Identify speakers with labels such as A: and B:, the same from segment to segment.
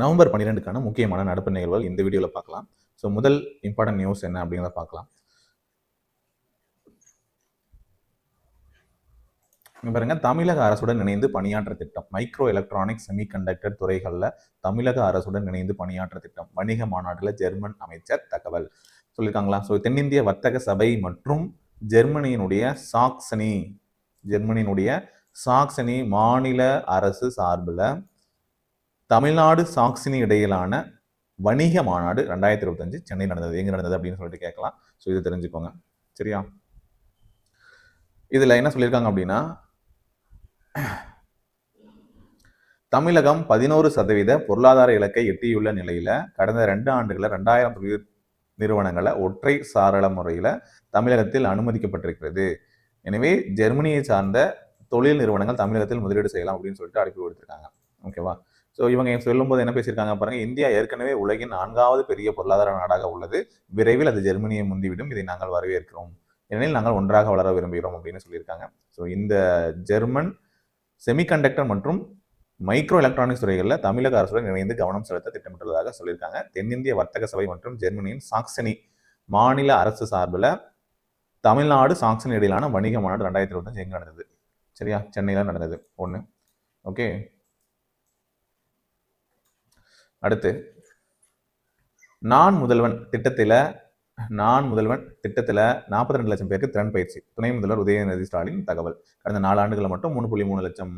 A: November பன்னிரெண்டுக்கான முக்கியமான நடப்பு நிகழ்வுகள் இந்த வீடியோவில் பார்க்கலாம். ஸோ முதல் இம்பார்ட்டன்ட் நியூஸ் என்ன அப்படிங்கிறத பார்க்கலாம். பாருங்க தமிழக அரசுடன் இணைந்து பணியாற்ற திட்டம். மைக்ரோ எலக்ட்ரானிக்ஸ் செமிகண்டக்டர் துறைகளில் தமிழக அரசுடன் இணைந்து பணியாற்ற திட்டம். வணிக மாநாட்டில் ஜெர்மன் அமைச்சர் தகவல் சொல்லியிருக்காங்களா ஸோ தென்னிந்திய வர்த்தக சபை மற்றும் ஜெர்மனியினுடைய சாக்சனி ஜெர்மனியினுடைய சாக்சனி மாநில அரசு சார்பில் தமிழ்நாடு சாக்சினி இடையிலான வணிக மாநாடு ரெண்டாயிரத்தி இருபத்தஞ்சு சென்னை நடந்தது. எங்கே நடந்தது அப்படின்னு சொல்லிட்டு கேட்கலாம். ஸோ இது தெரிஞ்சுக்கோங்க. சரியா? இதில் என்ன சொல்லியிருக்காங்க அப்படின்னா தமிழகம் பதினோரு சதவீத பொருளாதார இலக்கை எட்டியுள்ள நிலையில் கடந்த ரெண்டு ஆண்டுகளில் ரெண்டாயிரம் தொழில் நிறுவனங்களை ஒற்றை சாரள முறையில் தமிழகத்தில் அனுமதிக்கப்பட்டிருக்கிறது. எனவே ஜெர்மனியை சார்ந்த தொழில் நிறுவனங்கள் தமிழகத்தில் முதலீடு செய்யலாம் அப்படின்னு சொல்லிட்டு அழைப்பு கொடுத்துருக்காங்க ஓகேவா? ஸோ இவங்க சொல்லும்போது என்ன பேசியிருக்காங்க பாருங்க இந்தியா ஏற்கனவே உலகின் நான்காவது பெரிய பொருளாதார நாடாக உள்ளது. விரைவில் அது ஜெர்மனியை முந்திவிடும். இதை நாங்கள் வரவேற்கிறோம். ஏனெனில் நாங்கள் ஒன்றாக வளர விரும்புகிறோம் அப்படின்னு சொல்லியிருக்காங்க. ஸோ இந்த ஜெர்மன் செமிகண்டக்டர் மற்றும் மைக்ரோ எலக்ட்ரானிக்ஸ் துறைகளில் தமிழக அரசுடன் இணைந்து கவனம் செலுத்த திட்டமிட்டுள்ளதாக சொல்லியிருக்காங்க. தென்னிந்திய வர்த்தக சபை மற்றும் ஜெர்மனியின் சாக்சனி மாநில அரசு சார்பில் தமிழ்நாடு சாக்சனி இடையிலான வணிக மாநாடு ரெண்டாயிரத்தி இருபத்தஞ்சு எங்கே நடந்தது? சரியா? சென்னையில் நடந்தது. ஒன்று ஓகே அடுத்து நான் முதல்வன் திட்டத்தில் நான் முதல்வன் திட்டத்தில் நாற்பத்தி ரெண்டு லட்சம் பேருக்கு திறன் பயிற்சி. துணை முதல்வர் உதயநிதி ஸ்டாலின் தகவல். கடந்த நாலு ஆண்டுகளில் மட்டும் மூணு புள்ளி மூணு லட்சம்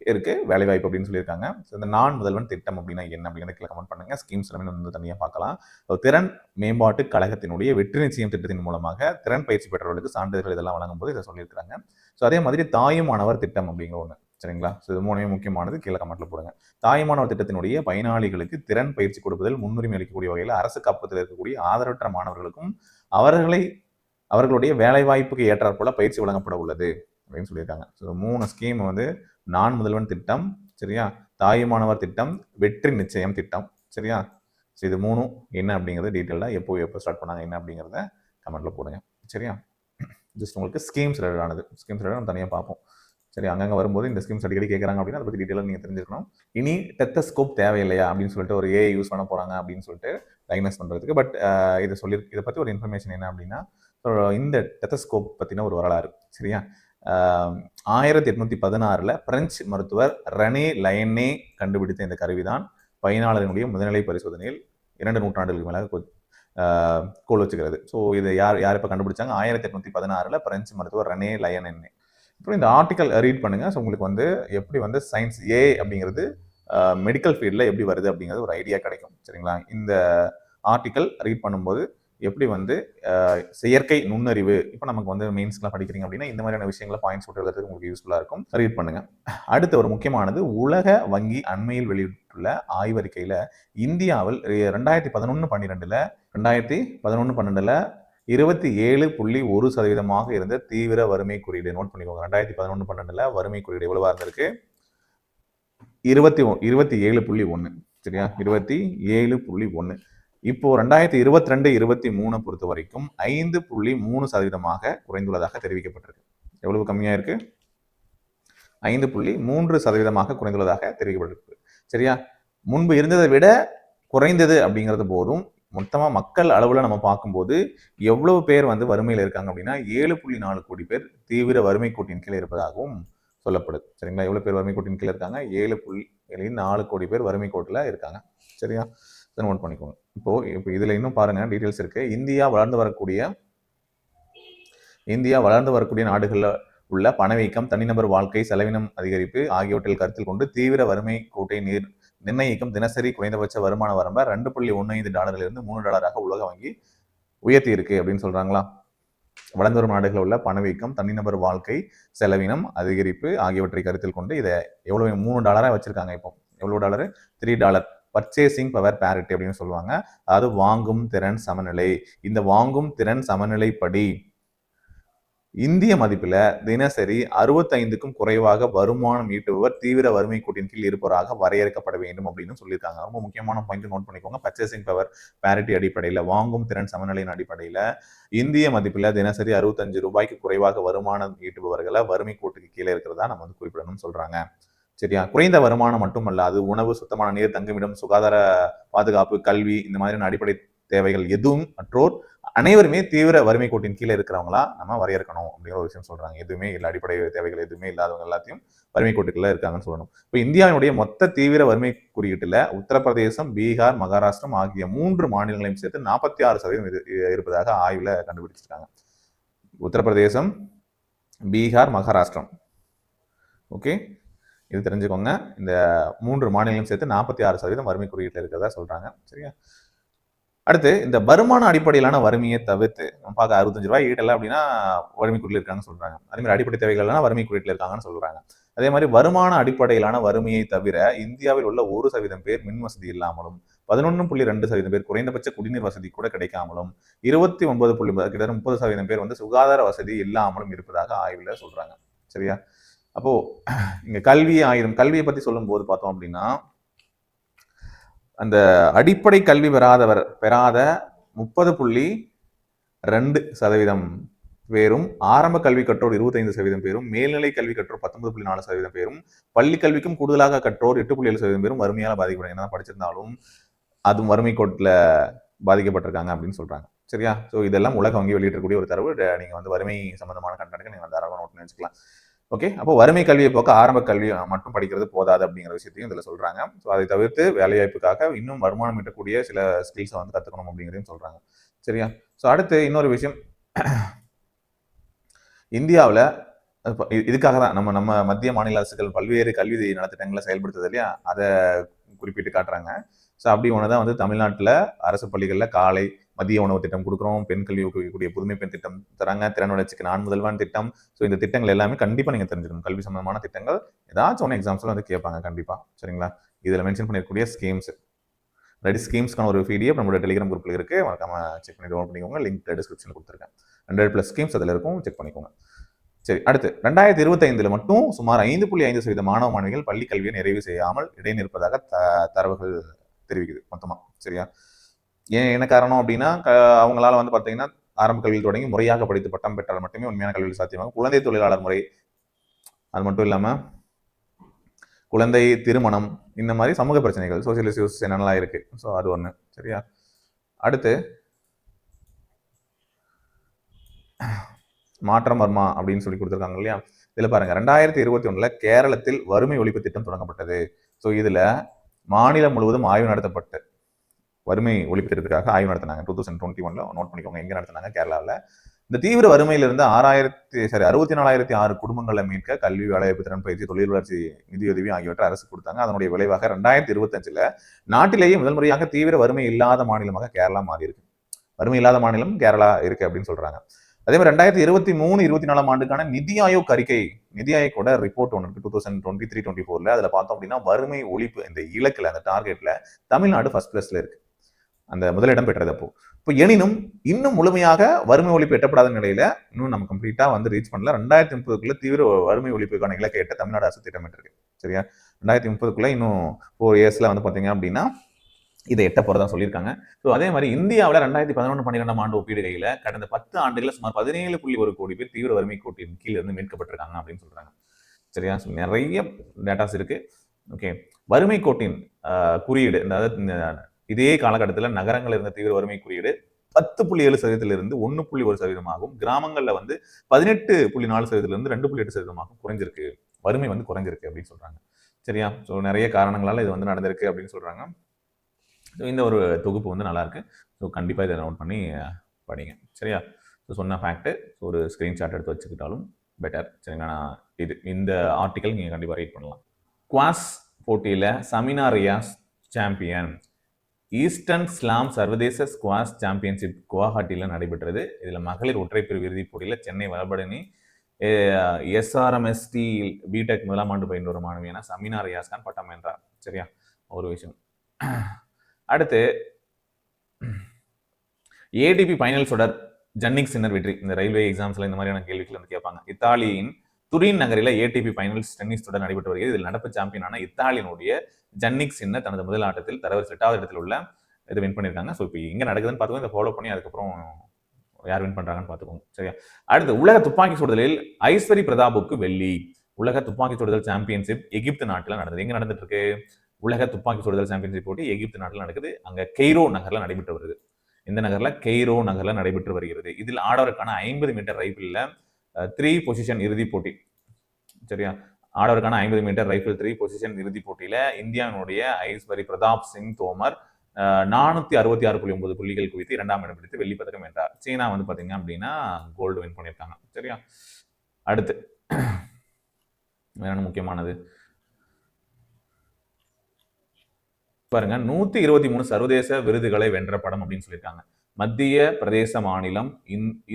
A: பேருக்கு வேலைவாய்ப்பு அப்படின்னு சொல்லியிருக்காங்க. ஸோ இந்த நான் முதல்வன் திட்டம் அப்படின்னா என்ன அப்படிங்கிறத கீழே கமெண்ட் பண்ணுங்கள் ஸ்கீம்ஸ் எல்லாமே வந்து தனியாக பார்க்கலாம். ஸோ திறன் மேம்பாட்டு கழகத்தினுடைய வெற்றி நிச்சயம் திட்டத்தின் மூலமாக திறன் பயிற்சி பெற்றவர்களுக்கு சான்றிதழ்கள் இதெல்லாம் வழங்கும்போது இதை சொல்லியிருக்காங்க ஸோ அதே மாதிரி தாயும் மாணவர் திட்டம் அப்படிங்கிற ஒன்று சரிங்களா? ஸோ இது மூணுமே முக்கியமானது. கீழே கமெண்ட்டில் போடுங்க. தாய்மானவர் திட்டத்தினுடைய பயனாளிகளுக்கு திறன் பயிற்சி கொடுப்பதில் முன்னுரிமை அளிக்கக்கூடிய வகையில் அரசு காப்பகத்தில் இருக்கக்கூடிய ஆதரவற்ற மாணவர்களுக்கும் அவர்களை அவர்களுடைய வேலைவாய்ப்புக்கு ஏற்றாற்போல பயிற்சி வழங்கப்பட உள்ளது அப்படின்னு சொல்லியிருக்காங்க. ஸோ மூணு ஸ்கீம் வந்து நான் முதல்வன் திட்டம் சரியா? தாயுமானவர் திட்டம் வெற்றி நிச்சயம் திட்டம் சரியா? ஸோ இது மூணும் என்ன அப்படிங்கிறது டீட்டெயிலாக எப்போ எப்போ ஸ்டார்ட் பண்ணாங்க என்ன அப்படிங்கிறத கமெண்ட்டில் போடுங்க சரியா? ஜஸ்ட் உங்களுக்கு ஸ்கீம்ஸ் ரிலேட்டடானது ஸ்கீம்ஸ் ரிலேட்டட் நம்ம தனியாக பார்ப்போம். சரி அங்கங்கே வரும்போது இந்த ஸ்கீம்ஸ் அடிக்கடி கேட்குறாங்க அப்படின்னா அதை பற்றி டீட்டெயிலாக நீங்கள் தெரிஞ்சுக்கணும். இனி டெத்தஸ்கோப் தேவையில்லையா அப்படின்னு சொல்லிட்டு ஒரு ஏஐ யூஸ் பண்ண போகிறாங்க அப்படின்னு சொல்லிட்டு டயக்னோஸ் பண்ணுறதுக்கு பட் இதை சொல்லி இதை பற்றி ஒரு இன்ஃபர்மேஷன் என்ன அப்படின்னா இந்த டெத்தஸ்கோப் பற்றின ஒரு வரலாறு சரியா? ஆயிரத்தி எட்நூத்தி பதினாறுல பிரெஞ்சு மருத்துவர் ரனே லயனே கண்டுபிடித்த இந்த கருவிதான் பயனாளரினுடைய முதுநிலை பரிசோதனையில் இரண்டு நூற்றாண்டுகளுக்கு மேலாக கோல் வச்சுக்கிறது. ஸோ இது யார் யார் இப்போ கண்டுபிடிச்சாங்க? ஆயிரத்தி எட்நூத்தி பதினாறுல பிரெஞ்சு மருத்துவர் ரனே லயன் என்ன அப்புறம் இந்த ஆர்டிக்கல் ரீட் பண்ணுங்கள் ஸோ உங்களுக்கு வந்து எப்படி வந்து சயின்ஸ் ஏ அப்படிங்கிறது மெடிக்கல் ஃபீல்டில் எப்படி வருது அப்படிங்கிறது ஒரு ஐடியா கிடைக்கும். சரிங்களா? இந்த ஆர்டிக்கல் ரீட் பண்ணும்போது எப்படி வந்து செயற்கை நுண்ணறிவு இப்போ நமக்கு வந்து மெயின்ஸ்லாம் படிக்கிறீங்க அப்படின்னா இந்த மாதிரியான விஷயங்களை பாயிண்ட்ஸ் போட்டு எழுதுறதுக்கு உங்களுக்கு யூஸ்ஃபுல்லாக இருக்கும். ரீட் பண்ணுங்க. அடுத்த ஒரு முக்கியமானது உலக வங்கி அண்மையில் வெளியிட்டுள்ள ஆய்வறிக்கையில் இந்தியாவில் ரெண்டாயிரத்தி பதினொன்று பன்னிரெண்டில் ரெண்டாயிரத்தி பதினொன்று பன்னெண்டில் இருபத்தி ஏழு புள்ளி ஒரு சதவீதமாக இருந்த தீவிர வறுமை குறியீடு. நோட் பண்ணிக்கோங்க. ரெண்டாயிரத்தி பதினொன்று பன்னெண்டுல வறுமை குறியீடு எவ்வளவா இருந்திருக்கு? இருபத்தி இருபத்தி ஏழு புள்ளி ஒன்று சரியா? இருபத்தி ஏழு புள்ளி ஒன்று இப்போ ரெண்டாயிரத்தி இருபத்தி ரெண்டு இருபத்தி மூணு பொறுத்த வரைக்கும் ஐந்து புள்ளி மூணு சதவீதமாக குறைந்துள்ளதாக தெரிவிக்கப்பட்டிருக்கு. எவ்வளவு கம்மியாக இருக்கு? ஐந்து புள்ளி மூன்று சதவீதமாக குறைந்துள்ளதாக தெரிவிக்கப்பட்டிருக்கு. சரியா? முன்பு இருந்ததை விட குறைந்தது அப்படிங்கிறது போதும். மொத்தமாக மக்கள் அளவில் நம்ம பார்க்கும்போது எவ்வளவு பேர் வந்து வறுமையில் இருக்காங்க அப்படின்னா ஏழு புள்ளி நாலு கோடி பேர் தீவிர வறுமை கோட்டின் கீழே இருப்பதாகவும் சொல்லப்படுது. சரிங்களா? எவ்வளோ பேர் வறுமை கோட்டின் கீழே இருக்காங்க? ஏழு புள்ளி நாலு கோடி பேர் வறுமை கோட்டில் இருக்காங்க. சரியா? இதை நோட் பண்ணிக்கோங்க. இப்போ இப்போ இதில் இன்னும் பாருங்கள் டீட்டெயில்ஸ் இருக்குது இந்தியா வளர்ந்து வரக்கூடிய இந்தியா வளர்ந்து வரக்கூடிய நாடுகளில் உள்ள பணவீக்கம் தனிநபர் வாழ்க்கை செலவினம் அதிகரிப்பு ஆகியவற்றில் கருத்தில் கொண்டு தீவிர வறுமை கோட்டை நீர் நிர்ணயிக்கும் தினசரி குறைந்தபட்ச வருமான வரம்பை ரெண்டு புள்ளி ஒன்று ஐந்து டாலரிலிருந்து மூணு டாலராக உலக வங்கி உயர்த்தி இருக்கு அப்படின்னு சொல்றாங்களா? வளர்ந்து வரும் நாடுகளில் உள்ள பணவீக்கம் தனிநபர் வாழ்க்கை செலவினம் அதிகரிப்பு ஆகியவற்றை கருத்தில் கொண்டு இதை எவ்வளவு மூணு டாலராக வச்சிருக்காங்க இப்போ? எவ்வளவு dollar? Three dollar. Purchasing power parity அப்படின்னு சொல்லுவாங்க. அதாவது வாங்கும் திறன் சமநிலை. இந்த வாங்கும் திறன் சமநிலைப்படி இந்திய மதிப்பில் தினசரி அறுபத்தைந்துக்கும் குறைவாக வருமானம் ஈட்டுபவர் தீவிர வறுமை கூட்டின் கீழ் இருப்பவராக வரையறுக்கப்பட வேண்டும் அப்படின்னு சொல்லியிருக்காங்க. ரொம்ப முக்கியமான பாயிண்ட் நோட் பண்ணிக்கோங்க. பர்ச்சேசிங் பவர் பேரிட்டி அடிப்படையில் வாங்கும் திறன் சமநிலையின் அடிப்படையில் இந்திய மதிப்பில் தினசரி அறுபத்தஞ்சு ரூபாய்க்கு குறைவாக வருமானம் ஈட்டுபவர்களை வறுமை கூட்டுக்கு கீழே இருக்கிறதா நம்ம வந்து குறிப்பிடணும்னு சொல்றாங்க. சரியா? குறைந்த வருமானம் மட்டுமல்ல அது உணவு சுத்தமான நீர் தங்குமிடம் சுகாதார பாதுகாப்பு கல்வி இந்த மாதிரியான அடிப்படை தேவைகள் எதுவும் மற்றோர் அனைவருமே தீவிர வறுமை கோட்டின் கீழே இருக்கிறவங்களா நம்ம வரையறுக்கணும் அப்படிங்கிற ஒரு விஷயம் சொல்றாங்க. எதுவுமே இல்லை அடிப்படை தேவைகள் எதுவுமே இல்லாதவங்க எல்லாத்தையும் வறுமை கோட்டுக்குள்ள இருக்காங்கன்னு சொல்லணும். இப்போ இந்தியாவினுடைய மொத்த தீவிர வறுமை குறியீட்டுல உத்தரப்பிரதேசம் பீகார் மகாராஷ்டிரம் ஆகிய மூன்று மாநிலங்களையும் சேர்த்து நாற்பத்தி ஆறு சதவீதம் இருப்பதாக ஆய்வுல கண்டுபிடிச்சிருக்காங்க. உத்தரப்பிரதேசம் பீகார் மகாராஷ்டிரம். ஓகே? இது தெரிஞ்சுக்கோங்க. இந்த மூன்று மாநிலங்களும் சேர்த்து நாற்பத்தி ஆறு சதவீதம் வறுமை குறியீட்டில் இருக்கிறதா சொல்றாங்க. சரியா? அடுத்து இந்த வருமான அடிப்படையிலான வறுமையை தவிர்த்து நம்ம பார்க்க அறுபத்தஞ்சு ரூபாய் ஈட்டல அப்படின்னா வறுமை குறியில் இருக்காங்கன்னு சொல்றாங்க. அதே மாதிரி அடிப்படை தேவைகள்லாம் வறுமை குறியீட்டில் இருக்காங்கன்னு சொல்றாங்க. அதே மாதிரி வருமான அடிப்படையிலான வறுமையை தவிர இந்தியாவில் உள்ள ஒரு சதவீதம் பேர் மின் வசதி இல்லாமலும் பதினொன்று புள்ளி ரெண்டு சதவீதம் பேர் குறைந்தபட்ச குடிநீர் வசதி கூட கிடைக்காமலும் இருபத்தி ஒன்பது புள்ளி கிட்டத்தட்ட முப்பது சதவீதம் பேர் வந்து சுகாதார வசதி இல்லாமலும் இருப்பதாக ஆய்வில் சொல்றாங்க. சரியா? அப்போ இங்க கல்வி ஆயுதம் கல்வியை பத்தி சொல்லும்போது பார்த்தோம் அப்படின்னா அந்த அடிப்படை கல்வி பெறாதவர் பெறாத முப்பது புள்ளி ரெண்டு சதவீதம் பேரும் ஆரம்ப கல்வி கற்றோர் இருபத்தைந்து சதவீதம் பேரும் மேல்நிலை கல்வி கற்றோர் பத்தொன்பது புள்ளி நாலு சதவீதம் பேரும் பள்ளி கல்விக்கும் கூடுதலாக கற்றோர் எட்டு புள்ளி ஏழு சதவீதம் பேரும் வறுமையால் பாதிக்கப்படுறாங்க என்ன படிச்சிருந்தாலும் அதுவும் வறுமை கோட்டில் பாதிக்கப்பட்டிருக்காங்க அப்படின்னு சொல்றாங்க. சரியா? ஸோ இதெல்லாம் உலக வங்கி வெளியிட்டக்கூடிய ஒரு தரவு. நீங்கள் நீங்க வந்து வறுமை சம்பந்தமான கண்டனங்கள் நீங்க தாராளமாக நோட் பண்ணி வச்சுக்கலாம். ஓகே அப்போ வறுமை கல்வியை போக்க ஆரம்ப கல்வி மட்டும் படிக்கிறது போதாது அப்படிங்கிற விஷயத்தையும் இதில் சொல்கிறாங்க ஸோ அதை தவிர்த்து வேலைவாய்ப்புக்காக இன்னும் வருமானம் ஈட்டக்கூடிய சில ஸ்கில்ஸை வந்து கற்றுக்கணும் அப்படிங்கிறதையும் சொல்கிறாங்க சரியா? ஸோ அடுத்து இன்னொரு விஷயம். இந்தியாவில் இதுக்காக தான் நம்ம நம்ம மத்திய மாநில அரசுகள் பல்வேறு கல்வி நலத்திட்டங்களை செயல்படுத்துது இல்லையா? அதை குறிப்பிட்டு காட்டுறாங்க. ஸோ அப்படி ஒன்று தான் வந்து தமிழ்நாட்டில் அரசு பள்ளிகளில் காலை மதிய உணவு திட்டம் கொடுக்குறோம் பெண் கல்வி ஊக்குவிக்கக்கூடிய புதுமை பெண் திட்டம் தராங்க திறன் வளர்ச்சிக்கு நான் முதல்வான் திட்டம். ஸோ இந்த திட்டங்கள் எல்லாமே கண்டிப்பாக நீங்கள் தெரிஞ்சுக்கணும். கல்வி சம்பந்தமான திட்டங்கள் ஏதாச்சும் ஒன்று எக்ஸாம்ஸில் வந்து கேட்பாங்க கண்டிப்பாக சரிங்களா? இதில் மென்ஷன் பண்ணிருக்கக்கூடிய ஸ்கீம்ஸ் ரெடி ஸ்கீம்ஸ்க்கான ஒரு பிடிஎஃப் நம்மளோட டெலிகிராம் குரூப்பில் இருக்கு. மறக்காம செக் பண்ணி டவுன் பண்ணிக்கோங்க. லிங்க் டிஸ்கிரிப்ஷனில் கொடுத்துருக்கேன். ஹண்ட்ரட் ப்ளஸ் ஸ்கீம்ஸ் அதில் இருக்கும். செக் பண்ணிக்கோங்க. சரி அடுத்து. ரெண்டாயிரத்தி இருபத்தைந்துல மட்டும் சுமார் ஐந்து புள்ளி ஐந்து சதவீத மாணவ மாணவிகள் பள்ளி கல்வியை நிறைவு செய்யாமல் இடைநிற்பதாக த தரவுகள் தெரிவிக்குது மொத்தமாக சரியா? ஏன் என்ன காரணம் அப்படின்னா க- அவங்களால வந்து பார்த்தீங்கன்னா ஆரம்ப கல்வியில் தொடங்கி முறையாக படித்து பட்டம் பெற்றால் மட்டுமே உண்மையான கல்வியில் சாத்தியமாகும். குழந்தை தொழிலாளர் முறை அது மட்டும் இல்லாமல் குழந்தை திருமணம் இந்த மாதிரி சமூக பிரச்சனைகள் சோசியல் இஷ்யூஸ் என்னென்னலாம் இருக்கு. ஸோ அது ஒன்று சரியா? அடுத்து மாற்றம் வர்மா அப்படின்னு சொல்லி கொடுத்துருக்காங்க இல்லையா? இதில் பாருங்க ரெண்டாயிரத்தி இருபத்தி ஒன்றில் கேரளத்தில் வறுமை ஒழிப்பு திட்டம் தொடங்கப்பட்டது. ஸோ இதில் மாநிலம் முழுவதும் ஆய்வு நடத்தப்பட்டு வறுமை ஒழிப்பு ஆய்வு நடத்தினாங்க. டூ தௌசண்ட் டுவெண்ட்டி ஒன்ல நோட் பண்ணிக்கோங்க. எங்க நடத்தினாங்க? கேரளாவில் இந்த தீவிர வறுமையிலிருந்து ஆறாயிரத்தி சரி அறுபத்தி நாலாயிரத்தி ஆறு குடும்பங்களை மீட்க கல்வி வேலைவாய்ப்பு திறன் பயிற்சி தொழில் வளர்ச்சி நிதியுதவி ஆகியவற்றை அரசு கொடுத்தாங்க. அதனுடைய விளைவாக ரெண்டாயிரத்தி இருபத்தஞ்சில் நாட்டிலேயே முதல் முறையாக தீவிர வறுமை இல்லாத மாநிலமாக கேரளா மாறி இருக்கு வறுமை இல்லாத மாநிலம் கேரளா இருக்கு அப்படின்னு சொல்றாங்க. அதே மாதிரி ரெண்டாயிரத்தி இருபத்தி மூணு இருபத்தி நாலாம் ஆண்டுக்கான நிதி ஆயோக் அறிக்கை நிதி ஆயோக்கோட ரிப்போர்ட் ஒன்று இருக்கு. Two thousand twenty three twenty ஃபோர்ல அதில் பார்த்தோம் அப்படின்னா வறுமை ஒழிப்பு இந்த இலக்கில் அந்த டார்கெட்ல தமிழ்நாடு ஃபர்ஸ்ட் பிளஸ்ல இருக்கு. அந்த முதலிடம் பெற்றது அப்போ. இப்போ எனினும் இன்னும் முழுமையாக வறுமை ஒழிப்பு எட்டப்படாத நிலையில இன்னும் நம்ம கம்ப்ளீட்டா வந்து ரீச் பண்ணல. ரெண்டாயிரத்தி முப்பதுக்குள்ள தீவிர வறுமை ஒழிப்புக்கான இலக்கை எட்ட தமிழ்நாடு அரசு திட்டமிட்டிருக்கு. சரியா? ரெண்டாயிரத்தி முப்பதுக்குள்ள இன்னும் ஃபோர் இயர்ஸ்ல வந்து பாத்தீங்க அப்படின்னா இதை எட்ட போறதா சொல்லியிருக்காங்க. ஸோ அதே மாதிரி இந்தியாவில் ரெண்டாயிரத்தி பதினொன்று பன்னிரெண்டாம் ஆண்டு ஒப்பீடுகையில் கடந்த பத்து ஆண்டுகளில் சுமார் பதினேழு புள்ளி ஒரு கோடி பேர் தீவிர வறுமை கோட்டின் கீழ் இருந்து மீட்கப்பட்டிருக்காங்க அப்படின்னு சொல்றாங்க. சரியா? நிறைய டேட்டாஸ் இருக்கு. ஓகே வறுமை கோட்டின் குறியீடு அதாவது இதே காலகட்டத்தில் நகரங்கள் இருந்த தீவிர வறுமை குறியீடு பத்து புள்ளி ஏழு சதவீதத்திலிருந்து ஒன்று புள்ளி ஒரு சதவீதமாகவும் கிராமங்களில் வந்து பதினெட்டு புள்ளி நாலு சதவீதத்திலிருந்து ரெண்டு புள்ளி எட்டு சதவீதமாகும் குறைஞ்சிருக்கு. வறுமை வந்து குறைஞ்சிருக்கு அப்படின்னு சொல்றாங்க. சரியா? ஸோ நிறைய காரணங்களால் இது வந்து நடந்திருக்கு அப்படின்னு சொல்றாங்க. ஸோ இந்த ஒரு தொகுப்பு வந்து நல்லா இருக்கு. ஸோ கண்டிப்பாக இதை நோட் பண்ணி படிங்க. சரியா? ஸோ சொன்ன ஃபேக்ட்டு ஒரு ஸ்க்ரீன்ஷாட் எடுத்து வச்சுக்கிட்டாலும் பெட்டர் சரிங்களா? நான் இது இந்த ஆர்டிக்கல் நீங்கள் கண்டிப்பாக ரீட் பண்ணலாம். குவாஸ் போட்டியில் Samina Riaz champion eastern slam சர்வதேச ஸ்குவாஷ் சாம்பியன்ஷிப் குவாஹாட்டியில் நடைபெற்றது. இதில் மகளிர் ஒற்றைப்பிரிவு இறுதிப் போட்டியில் சென்னை வலபடனி எஸ்ஆர்எம்எஸ்டி பிடெக் முதலாம் ஆண்டு பயின்று வரும் மாணவியான சமினா ரியாஸ்கான் பட்டம் வென்றார். சரியா? ஒரு விஷயம். அடுத்து ஏடிபி ஃபைனல் தொடர் ஜன்னிக் சின்னர் வெற்றி. இந்த ரயில்வே எக்ஸாம்ஸ்ல இந்த மாதிரியான கேள்விகள் வந்து கேட்பாங்க. இத்தாலியின் துரின் நகரில் ஏடிபி ஃபைனல்ஸ் டென்னிஸ் தொடர் நடைபெற்று வருகிறது. இதில் நடப்பு சாம்பியனான இத்தாலியினுடைய ஜன்னிக் சின்ன தனது முதல் ஆட்டத்தில் தரவர் எட்டாவது இடத்தில் உள்ள இது வின் பண்ணியிருக்காங்க. ஸோ இப்போ எங்கே நடக்குதுன்னு பார்த்துக்கோங்க. இதை ஃபாலோ பண்ணி அதுக்கப்புறம் யார் வின் பண்ணுறாங்கன்னு பார்த்துக்கோங்க. சரியா? அடுத்து உலக துப்பாக்கி சுடுதலில் ஐஸ்வரி பிரதாபுக்கு வெள்ளி. உலக துப்பாக்கி சுடுதல் சாம்பியன்ஷிப் எகிப்து நாட்டில் நடந்தது. எங்கே நடந்துட்டு இருக்கு உலக துப்பாக்கி சுடுதல் சாம்பியன்ஷிப் போட்டி எகிப்து நாட்டில் நடக்குது. அங்கே கெய்ரோ நகரில் நடைபெற்று வருது. இந்த நகரில் கெய்ரோ நகரில் நடைபெற்று வருகிறது. இதில் ஆடவருக்கான ஐம்பது மீட்டர் ரைஃபிளில் த்ரீ பொசிஷன் இறுதிப் போட்டி. சரியா? ஆடவருக்கான ஐம்பது மீட்டர் ரைஃபிள் த்ரீ பொசிஷன் இறுதிப் போட்டியில இந்தியாவினுடைய ஐஸ்வரி பிரதாப் சிங் தோமர் நானூத்தி அறுபத்தி ஆறு புள்ளி ஒன்பது புள்ளிகள் குவித்து இரண்டாம் இடம் பிடித்து வெள்ளி பதக்கம் வென்றார். சீனா வந்து பாத்தீங்க அப்படின்னா கோல்டு வின் பண்ணியிருக்காங்க. சரியா? அடுத்து வேற முக்கியமானது? பாருங்க நூத்தி இருபத்தி மூணு சர்வதேச விருதுகளை வென்ற படம் அப்படின்னு சொல்லியிருக்காங்க. மத்திய பிரதேச மாநிலம்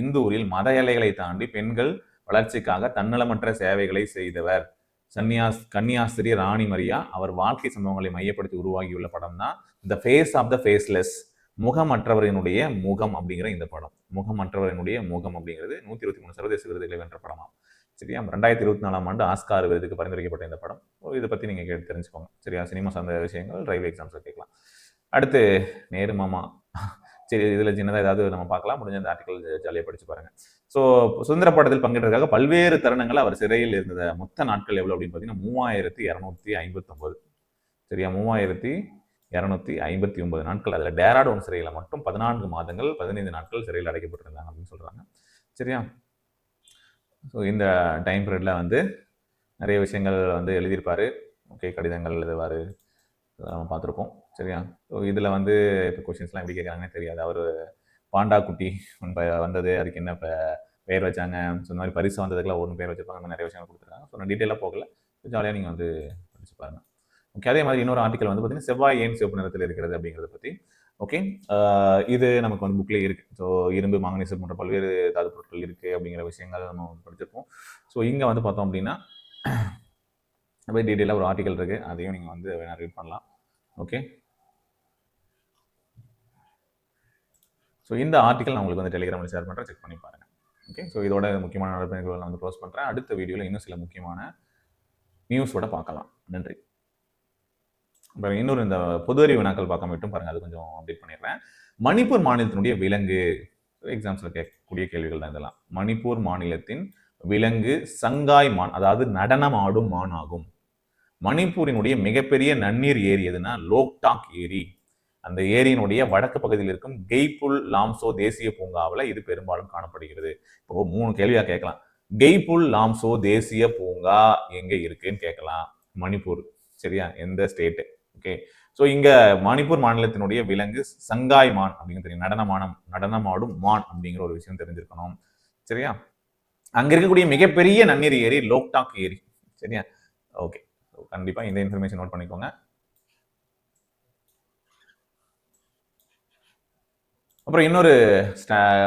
A: இந்தூரில் மத எல்லைகளை தாண்டி பெண்கள் வளர்ச்சிக்காக தன்னலமற்ற சேவைகளை செய்தவர். சன்னியாஸ் கன்னியாஸ்திரி ராணி மரியா அவர் வாழ்க்கை சம்பவங்களை மையப்படுத்தி உருவாகியுள்ள படம் தான் the face of the faceless முகமற்றவரினுடைய முகம் அப்படிங்கிற இந்த படம். முகமற்றவரினுடைய முகம் அப்படிங்கிறது நூற்றி இருபத்தி மூணு சர்வதேச விருதுகளை வென்ற படமா சரியா? ரெண்டாயிரத்தி இருபத்தி நாலாம் ஆண்டு ஆஸ்கார் விருதுக்கு பரிந்துரைக்கப்பட்ட இந்த படம். இதை பற்றி நீங்கள் கேட்டு தெரிஞ்சுக்கோங்க. சரியா? சினிமா சார்ந்த விஷயங்கள் ரயில்வே எக்ஸாம்ஸில் கேட்கலாம். அடுத்து நேரு மாமா. சரி இதில் சின்னதாக ஏதாவது நம்ம பார்க்கலாம். முடிஞ்ச அந்த ஆர்டிக்கல் ஜாலியாக படித்து பாருங்க. ஸோ சுதந்திர போராட்டத்தில் பங்கேற்றதுக்காக பல்வேறு தருணங்கள் அவர் சிறையில் இருந்த மொத்த நாட்கள் எவ்வளோ அப்படின்னு பார்த்தீங்கன்னா மூவாயிரத்தி இரநூத்தி ஐம்பத்தொம்பது. சரியா? மூவாயிரத்தி இரநூத்தி ஐம்பத்தி ஒன்பது நாட்கள். அதில் டேராடோன் சிறையில் மட்டும் பதினான்கு மாதங்கள் பதினைந்து நாட்கள் சிறையில் அடைக்கப்பட்டிருந்தாங்க அப்படின்னு சொல்கிறாங்க சரியா? ஸோ இந்த டைம் பீரியடில் வந்து நிறைய விஷயங்கள் வந்து எழுதியிருப்பார். ஓகே கடிதங்கள் எழுதுவார். நம்ம பார்த்துருக்கோம் சரியா? ஸோ இதில் வந்து இப்போ கொஷின்ஸ்லாம் எப்படி கேட்குறாங்கன்னு தெரியாது. அவர் பாண்டா குட்டி வந்தது. அதுக்கு என்ன இப்போ பெயர் வச்சாங்க? ஸோ இந்த மாதிரி பரிசு வந்ததுக்குலாம் ஒன்று பேர் வச்சுருப்பாங்க. அந்த நிறைய விஷயங்கள் கொடுத்துருக்காங்க. ஸோ நான் டீட்டெயிலாக போகல. ஜாலியாக நீங்கள் வந்து படிச்சு பாருங்கள் ஓகே அதே மாதிரி இன்னொரு ஆர்டிக்கல் வந்து பார்த்தீங்கன்னா செவ்வாய் ஏன் சிவப்பு நிறத்தில் இருக்கிறது அப்படிங்கிறத பற்றி ஓகே இது நமக்கு வந்து புக்லேயே இருக்குது ஸோ இரும்பு மாங்கனீசு போன்ற பல்வேறு தாது பொருட்கள் இருக்குது அப்படிங்கிற விஷயங்கள் நம்ம படிச்சிருப்போம். ஸோ இங்கே வந்து பார்த்தோம் அப்படின்னா அப்படியே டீட்டெயிலாக ஒரு ஆர்டிக்கல் இருக்குது அதையும் நீங்கள் வந்து வேணால் ரீட் பண்ணலாம். ஓகே ஸோ இந்த ஆர்டிக்கல் நான் உங்களுக்கு வந்து டெலிகிராமில் ஷேர் பண்ணுறேன் செக் பண்ணி பாருங்கள் ஓகே ஸோ இதோட முக்கியமான நடவடிக்கைகளை நான் வந்து க்ளோஸ் பண்ணுறேன் அடுத்த வீடியோவில் இன்னும் சில முக்கியமான நியூஸோட பார்க்கலாம். நன்றி. அப்புறம் இன்னொரு இந்த பொது அறிவு வினாக்கள் பார்க்க மட்டும் பாருங்கள் அது கொஞ்சம் அப்டேட் பண்ணிடுறேன். மணிப்பூர் மாநிலத்தினுடைய விலங்கு எக்ஸாம்ஸில் கேட்கக்கூடிய கேள்விகள் தான் இதெல்லாம். மணிப்பூர் மாநிலத்தின் விலங்கு சங்காய் மான் அதாவது நடனம் ஆடும் மான் ஆகும் மணிப்பூரினுடைய மிகப்பெரிய நன்னீர் ஏரி எதுனா லோக்டாக் ஏரி. அந்த ஏரியினுடைய வடக்கு பகுதியில் இருக்கும் கெய்புல் லாம்சோ தேசிய பூங்காவில் இது பெரும்பாலும் காணப்படுகிறது. இப்போ மூணு கேள்வியாக கேட்கலாம். கெய்புல் லாம்சோ தேசிய பூங்கா எங்கே இருக்குன்னு கேட்கலாம். மணிப்பூர் சரியா? எந்த ஸ்டேட்டு? ஓகே. ஸோ இங்கே மணிப்பூர் மாநிலத்தினுடைய விலங்கு சங்காய் மான் அப்படிங்கிற தெரியும். நடனமானம் நடனமாடும் மான் அப்படிங்கிற ஒரு விஷயம் தெரிஞ்சிருக்கணும். சரியா? அங்கே இருக்கக்கூடிய மிகப்பெரிய நன்னீர் ஏரி லோக்டாக் ஏரி. சரியா? ஓகே. கண்டிப்பாக இந்த இன்ஃபர்மேஷன் நோட் பண்ணிக்கோங்க. அப்புறம் இன்னொரு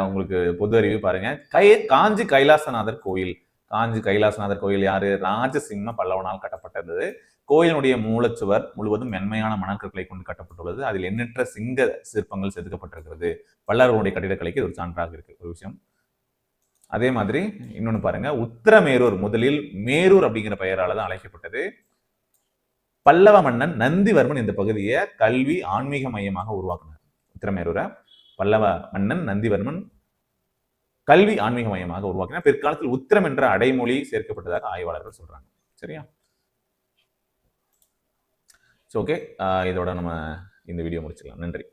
A: உங்களுக்கு பொது அறிவு பாருங்க. கை காஞ்சி கைலாசநாதர் கோயில். காஞ்சி கைலாசநாதர் கோயில் யாரு? ராஜசிம்ம பல்லவனால் கட்டப்பட்டது. கோயிலுடைய மூலச்சுவர் முழுவதும் மென்மையான மணக்கற்களை கொண்டு கட்டப்பட்டுள்ளது. அதில் எண்ணற்ற சிங்க சிற்பங்கள் செதுக்கப்பட்டிருக்கிறது. பல்லவர்களுடைய கட்டிடக்கலைக்கு ஒரு சான்றாக இருக்கு. ஒரு விஷயம். அதே மாதிரி இன்னொன்னு பாருங்க. உத்தரமேரூர் முதலில் மேரூர் அப்படிங்கிற பெயரால் தான் அழைக்கப்பட்டது. பல்லவ மன்னன் நந்திவர்மன் இந்த பகுதியை கல்வி ஆன்மீக மையமாக உருவாக்குனார். உத்திரமேரூரை. பல்லவ மன்னன் நந்திவர்மன் கல்வி ஆன்மீக மையமாக உருவாக்கினார் பிற்காலத்தில் உத்திரம் என்ற அடைமொழி சேர்க்கப்பட்டதாக ஆய்வாளர்கள் சொல்றாங்க. சரியா? ஸோ ஓகே இதோட நம்ம இந்த வீடியோ முடிச்சுக்கலாம். நன்றி.